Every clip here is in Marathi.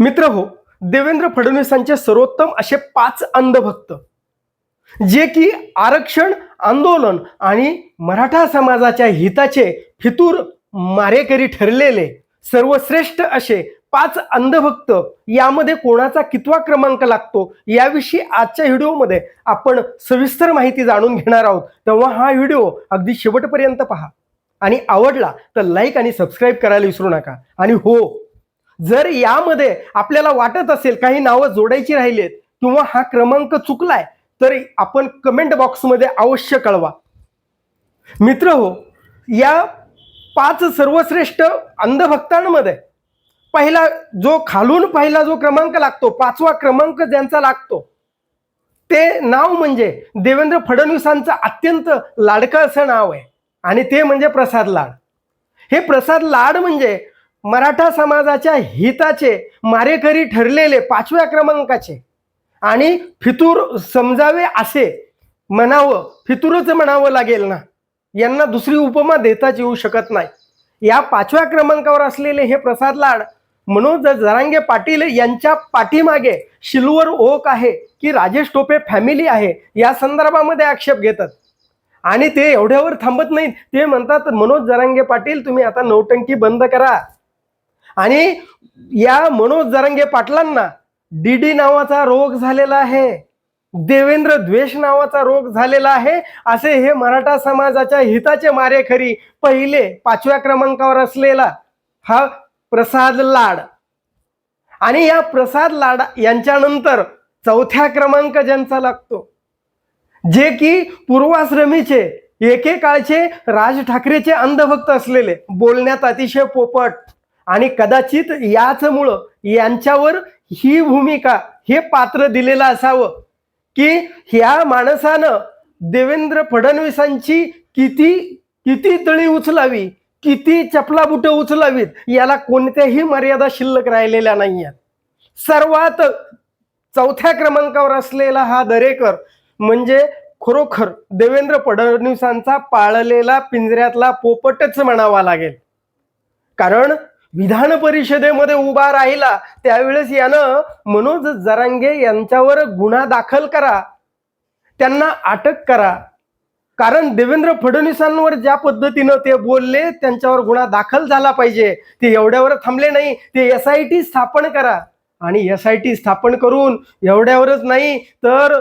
मित्र हो देवेंद्र फडणवीसांचे सर्वोत्तम असे पाच अंधभक्त जे की आरक्षण आंदोलन आणि मराठा समाजाच्या हिताचे फितूर मारेकरी ठरलेले सर्वश्रेष्ठ असे पाच अंधभक्त यामध्ये कोणाचा कितवा क्रमांक लागतो याविषयी आजच्या व्हिडिओमध्ये आपण सविस्तर माहिती जाणून घेणार आहोत. तेव्हा हा व्हिडिओ अगदी शेवटपर्यंत पहा. आणि आवडला तर लाईक आणि सबस्क्राईब करायला विसरू नका. आणि हो जर यामध्ये आपल्याला वाटत असेल काही नावं जोडायची राहिलेत किंवा हा क्रमांक चुकलाय तर आपण कमेंट बॉक्समध्ये अवश्य कळवा. मित्र हो या पाच सर्वश्रेष्ठ अंधभक्तांमध्ये पहिला जो खालून पहिला जो क्रमांक लागतो पाचवा क्रमांक ज्यांचा लागतो ते नाव म्हणजे देवेंद्र फडणवीसांचं अत्यंत लाडकं असं नाव आहे. आणि ते म्हणजे प्रसाद लाड. हे प्रसाद लाड म्हणजे मराठा समाजाच्या हिताचे मारेकरी ठरलेले पाचव्या क्रमांकाचे. आणि फितूर समजावे असे म्हणावं फितूरच म्हणावं लागेल ना? यांना दुसरी उपमा देताच येऊ शकत नाही. या पाचव्या क्रमांकावर असलेले हे प्रसाद लाड मनोज जरांगे पाटील यांच्या पाठीमागे शिल्वर ओक आहे की राजेश टोपे फॅमिली आहे या संदर्भामध्ये आक्षेप घेतात. आणि ते एवढ्यावर थांबत नाहीत. ते म्हणतात मनोज जरांगे पाटील तुम्ही आता नौटंकी बंद करा. आणि या मनोज जरंगे पाटलांना डीडी नावाचा रोग झालेला आहे. देवेंद्र द्वेष नावाचा रोग झालेला आहे. असे हे मराठा समाजाच्या हिताचे मारेखरी पहिले पाचव्या क्रमांकावर असलेला हा प्रसाद लाड. आणि या प्रसाद लाड यांच्यानंतर चौथ्या क्रमांक ज्यांचा लागतो जे की पूर्वाश्रमीचे एकेकाळचे राज ठाकरेचे अंधभक्त असलेले बोलण्यात अतिशय पोपट. आणि कदाचित याचमुळं यांच्यावर ही भूमिका हे पात्र दिलेलं असावं की ह्या माणसानं देवेंद्र फडणवीसांची किती किती तळी उचलावी किती चपला बुट उचलावीत याला कोणत्याही मर्यादा शिल्लक राहिलेल्या नाही आहेत सर्वात चौथ्या क्रमांकावर असलेला हा दरेकर म्हणजे खरोखर देवेंद्र फडणवीसांचा पाळलेला पिंजऱ्यातला पोपटच म्हणावा लागेल. कारण विधान परिषदेमध्ये उभा राहिला त्यावेळेस यानं मनोज जरांगे यांच्यावर गुन्हा दाखल करा. त्यांना अटक करा. कारण देवेंद्र फडणवीसांवर ज्या पद्धतीनं ते बोलले त्यांच्यावर गुन्हा दाखल झाला पाहिजे. ते एवढ्यावर थांबले नाही. ते एस आय टी स्थापन करा. आणि एस आय टी स्थापन करून एवढ्यावरच नाही तर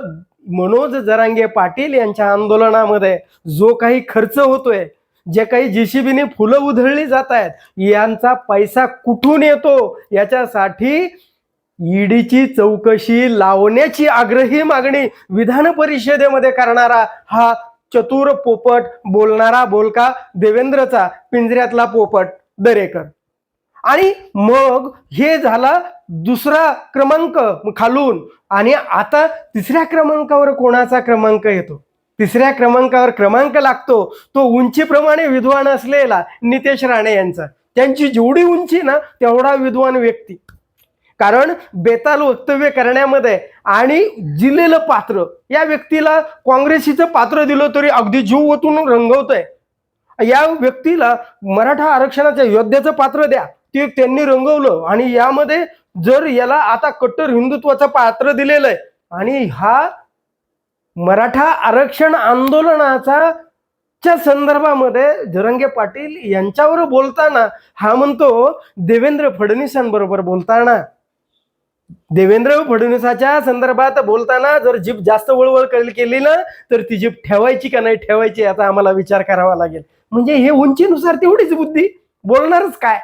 मनोज जरांगे पाटील यांच्या आंदोलनामध्ये जो काही खर्च होतोय जे काही जेसीबीने फुलं उधळली जात आहेत यांचा पैसा कुठून येतो? याच्यासाठी ईडीची चौकशी लावण्याची आग्रही मागणी विधान परिषदेमध्ये करणारा हा चतुर पोपट बोलणारा बोलका देवेंद्रचा पिंजऱ्यातला पोपट दरेकर. आणि मग हे झाला दुसरा क्रमांक खालून. आणि आता तिसऱ्या क्रमांकावर कोणाचा क्रमांक येतो? तिसऱ्या क्रमांकावर क्रमांक लागतो. तो उंचीप्रमाणे विद्वान असलेला नितेश राणे यांचा. त्यांची जेवढी उंची ना तेवढा विद्वान व्यक्ती. कारण बेताल वक्तव्य करण्यामध्ये आणि दिलेलं पात्र या व्यक्तीला काँग्रेसीचं पात्र दिलं तरी अगदी जीव ओतून रंगवतंय. या व्यक्तीला मराठा आरक्षणाच्या योद्ध्याचं पात्र द्या. ते त्यांनी रंगवलं आणि यामध्ये जर याला आता कट्टर हिंदुत्वाचं पात्र दिलेलं आहे आणि हा मराठा आरक्षण आंदोलनाचा च्या संदर्भामध्ये जरंगे पाटील यांच्यावर बोलताना हा म्हणतो देवेंद्र फडणवीसांबरोबर बोलताना. देवेंद्र फडणवीसाच्या संदर्भात बोलताना जर जीभ जास्त वळवळ केली- केली ना तर ती जीभ ठेवायची का नाही ठेवायची याचा आम्हाला विचार करावा लागेल. म्हणजे हे उंचीनुसार तेवढीच बुद्धी बोलणारच काय?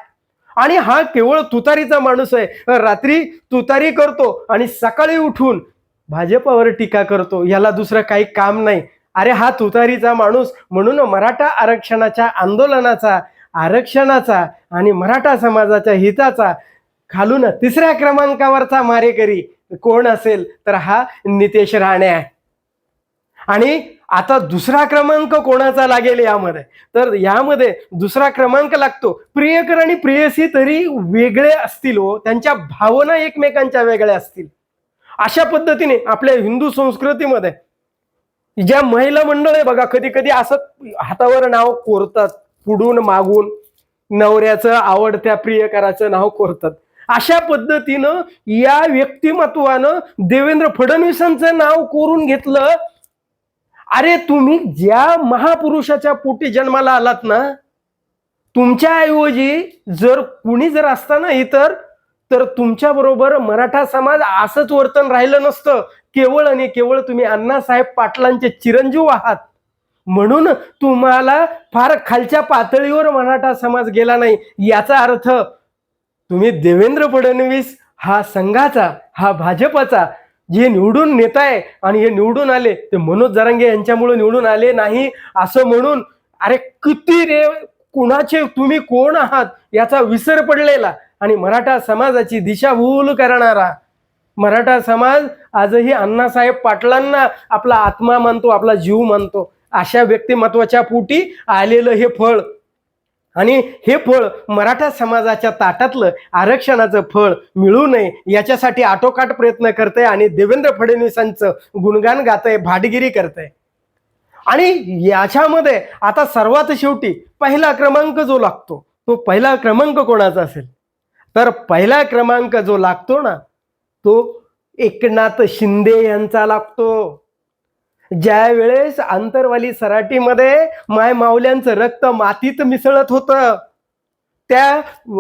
आणि हा केवळ तुतारीचा माणूस आहे. रात्री तुतारी करतो आणि सकाळी उठून भाजपावर टीका करतो याला दुसरं काही काम नाही. अरे हा तुतारीचा माणूस म्हणून मराठा आरक्षणाच्या आंदोलनाचा आरक्षणाचा आणि मराठा समाजाच्या हिताचा खालून तिसऱ्या क्रमांकावरचा मारेकरी कोण असेल तर हा नितेश राणे आहे. आणि आता दुसरा क्रमांक कोणाचा लागेल यामध्ये? तर यामध्ये दुसरा क्रमांक लागतो. प्रियकर आणि प्रेयसी तरी वेगळे असतील हो. त्यांच्या भावना एकमेकांच्या वेगळ्या असतील. अशा पद्धतीने आपल्या हिंदू संस्कृतीमध्ये ज्या महिला मंडळ आहे बघा कधी कधी असं हातावर नाव कोरतात पुढून मागून नवऱ्याचं आवडत्या प्रियकराचं नाव कोरतात. अशा पद्धतीनं या व्यक्तिमत्वानं देवेंद्र फडणवीसांचं नाव कोरून घेतलं. अरे तुम्ही ज्या महापुरुषाच्या पोटी जन्माला आलात ना तुमच्या ऐवजी जर कुणी जर असताना इतर तर तुमच्याबरोबर मराठा समाज असंच वर्तन राहिलं नसतं. केवळ आणि केवळ तुम्ही अण्णासाहेब पाटलांचे चिरंजीव आहात. म्हणून तुम्हाला फार खालच्या पातळीवर मराठा समाज गेला नाही. याचा अर्थ तुम्ही देवेंद्र फडणवीस हा संघाचा हा भाजपचा जे निवडून नेता आहे आणि हे निवडून आले ते मनोज जरांगे यांच्यामुळे निवडून आले नाही असं म्हणून अरे किती रे कुणाचे तुम्ही कोण आहात याचा विसर पडलेला. आणि मराठा समाजाची दिशाभूल करणारा. मराठा समाज आजही अण्णासाहेब पाटलांना आपला आत्मा मानतो आपला जीव मानतो. अशा व्यक्तिमत्वाच्या पोटी आलेलं हे फळ. आणि हे फळ मराठा समाजाच्या ताटातलं आरक्षणाचं फळ मिळू नये याच्यासाठी आटोकाट प्रयत्न करते आणि देवेंद्र फडणवीसांचं गुणगान गातंय भाटगिरी करतंय. आणि याच्यामध्ये आता सर्वात शेवटी पहिला क्रमांक जो लागतो तो पहिला क्रमांक कोणाचा असेल? तर पहिला क्रमांक जो लागतो ना तो एकनाथ शिंदे यांचा लागतो. ज्या वेळेस आंतरवाली सराटीमध्ये माय माऊल्यांचं रक्त मातीत मिसळत होतं त्या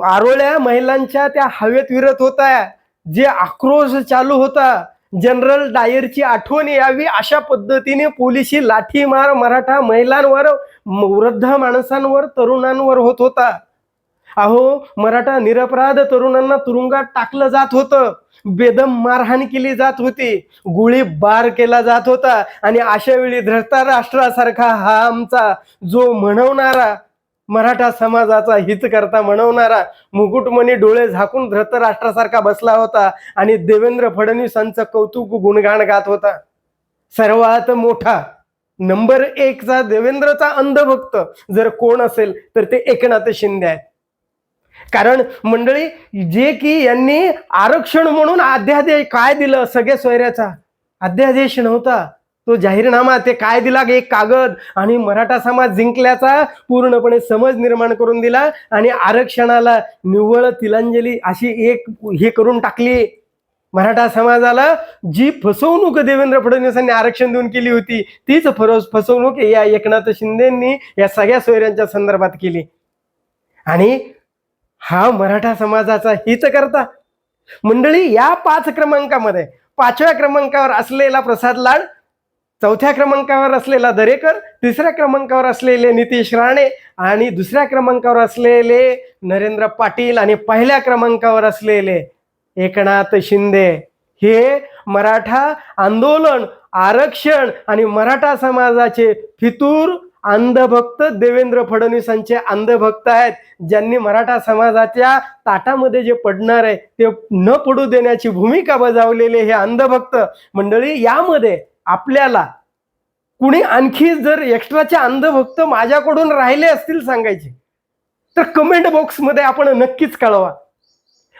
आरोळ्या महिलांच्या त्या हवेत विरत होत्या जे आक्रोश चालू होता. जनरल डायरची आठवण यावी अशा पद्धतीने पोलिसी लाठीमार मराठा महिलांवर वृद्ध माणसांवर तरुणांवर होत होता. अहो मराठा निरपराध तरुणांना तुरुंगात टाकलं जात होतं. बेदम मारहाण केली जात होती. गोळी बार केला जात होता. आणि अशा वेळी धृतराष्ट्रासारखा हा आमचा जो म्हणवणारा मराठा समाजाचा हित करता म्हणवणारा मुकुटमणी डोळे झाकून धृतराष्ट्रासारखा बसला होता आणि देवेंद्र फडणवीसांचं कौतुक गुणगान गात होता. सर्वात मोठा नंबर एकचा देवेंद्रचा अंधभक्त. जर कोण असेल तर ते एकनाथ शिंदे आहेत. कारण मंडळी जे की यांनी आरक्षण म्हणून अध्यादेश काय दिलं? सगळ्या सोयऱ्याचा अध्यादेश नव्हता. तो जाहीरनामा ते काय दिला? एक कागद आणि मराठा समाज जिंकल्याचा पूर्णपणे समज निर्माण करून दिला आणि आरक्षणाला निव्वळ तिलांजली अशी एक हे करून टाकली. मराठा समाजाला जी फसवणूक देवेंद्र फडणवीसांनी आरक्षण देऊन केली होती तीच फरस फसवणूक या एकनाथ शिंदेंनी या सगळ्या सोयऱ्यांच्या संदर्भात केली. आणि हा मराठा समाजाचा हित करता मंडळी या पाच क्रमांकामध्ये पाचव्या क्रमांकावर असलेला प्रसाद लाड चौथ्या क्रमांकावर असलेला दरेकर तिसऱ्या क्रमांकावर असलेले नितीश राणे आणि दुसऱ्या क्रमांकावर असलेले नरेंद्र पाटील आणि पहिल्या क्रमांकावर असलेले एकनाथ शिंदे. हे मराठा आंदोलन आरक्षण आणि मराठा समाजाचे फितूर अंधभक्त देवेंद्र फडणवीसांचे अंधभक्त आहेत ज्यांनी मराठा समाजाच्या ताटामध्ये जे पडणार आहे ते न पडू देण्याची भूमिका बजावलेले हे अंधभक्त. मंडळी यामध्ये आपल्याला कुणी आणखी जर एक्स्ट्राचे अंधभक्त माझ्याकडून राहिले असतील सांगायचे तर कमेंट बॉक्समध्ये आपण नक्कीच कळवा.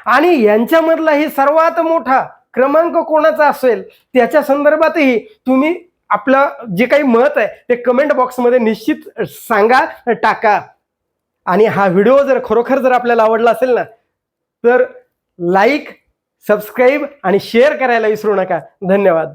आणि यांच्यामधला ही सर्वात मोठा क्रमांक कोणाचा असेल त्याच्या संदर्भातही तुम्ही आपलं जे काही मत आहे ते कमेंट बॉक्समध्ये निश्चित सांगा टाका. आणि हा व्हिडिओ जर खरोखर जर आपल्याला आवडला असेल ना तर लाईक सबस्क्राईब आणि शेअर करायला विसरू नका. धन्यवाद.